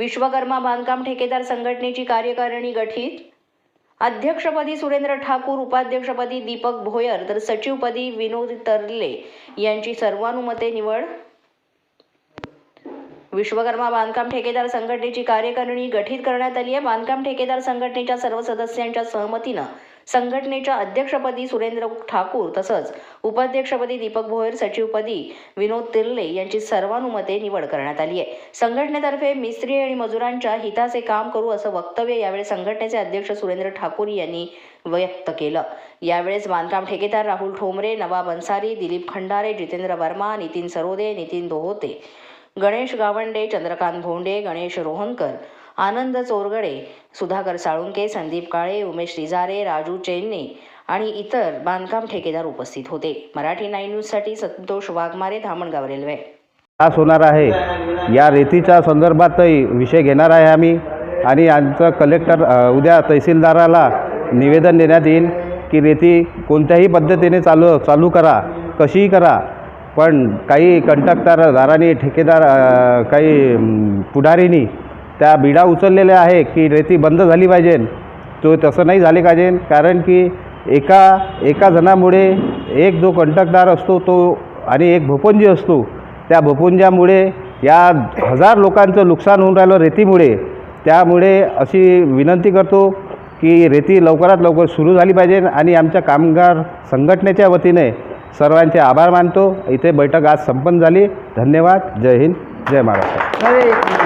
विश्वकर्मा बांधकाम ठेकेदार संघटनेची कार्यकारिणी गठीत. अध्यक्षपदी सुरेंद्र ठाकूर उपाध्यक्षपदी दीपक भोयर तर सचिवपदी विनोद तरले यांची सर्वानुमते निवड. विश्वकर्मा बांधकाम ठेकेदार संघटनेची कार्यकारिणी गठीत करण्यात आली आहे. बांधकाम ठेकेदार संघटनेच्या सर्व सदस्यांच्या सहमतीनं संघटनेच्या अध्यक्षपदी सुरेंद्र ठाकूर तसंच उपाध्यक्षपदी दीपक भोयर सचिवपदी विनोद तिर्ले यांची सर्वानुमते निवड करण्यात आली आहे. संघटनेतर्फे मिस्त्री आणि मजुरांच्या हिताचे काम करू असं वक्तव्य यावेळी संघटनेचे अध्यक्ष सुरेंद्र ठाकूर यांनी व्यक्त केलं. यावेळेस बांधकाम ठेकेदार राहुल ठोंबरे नवाब अन्सारी दिलीप खंडारे जितेंद्र वर्मा नितीन सरोदे नितीन दोहोते गणेश गावंडे चंद्रकांत भोंडे गणेश रोहनकर आनंद चोरगडे सुधाकर साळुंके संदीप काळे उमेश रिजारे राजू चेन्ने आणि इतर बांधकाम ठेकेदार उपस्थित होते. मराठी नाईन न्यूजसाठी संतोष वाघमारे धामणगाव रेल्वे. त्रास होणार आहे. या रेतीच्या संदर्भातही विषय घेणार आहे आम्ही आणि आमचं कलेक्टर उद्या तहसीलदाराला निवेदन देण्यात येईल की रेती कोणत्याही पद्धतीने चालू चालू करा कशीही करा. पण काही कंटकदारदारांनी ठेकेदार काही पुढारीनी त्या बिडा उचललेल्या आहे की रेती बंद झाली पाहिजे. तो तसं नाही झाले पाहिजे. कारण की एका एका जणामुळे एक जो कंटकदार असतो तो आणि एक भोपंजी असतो त्या भोपुंजामुळे या हजार लोकांचं नुकसान होऊन राहिलं रेतीमुळे. त्यामुळे अशी विनंती करतो की रेती लवकरात लवकर सुरू झाली पाहिजे आणि आमच्या कामगार संघटनेच्या वतीने सर्वांचे आभार मानतो. इथे बैठक आज संपन्न झाली. धन्यवाद. जय हिंद. जय महाराष्ट्र.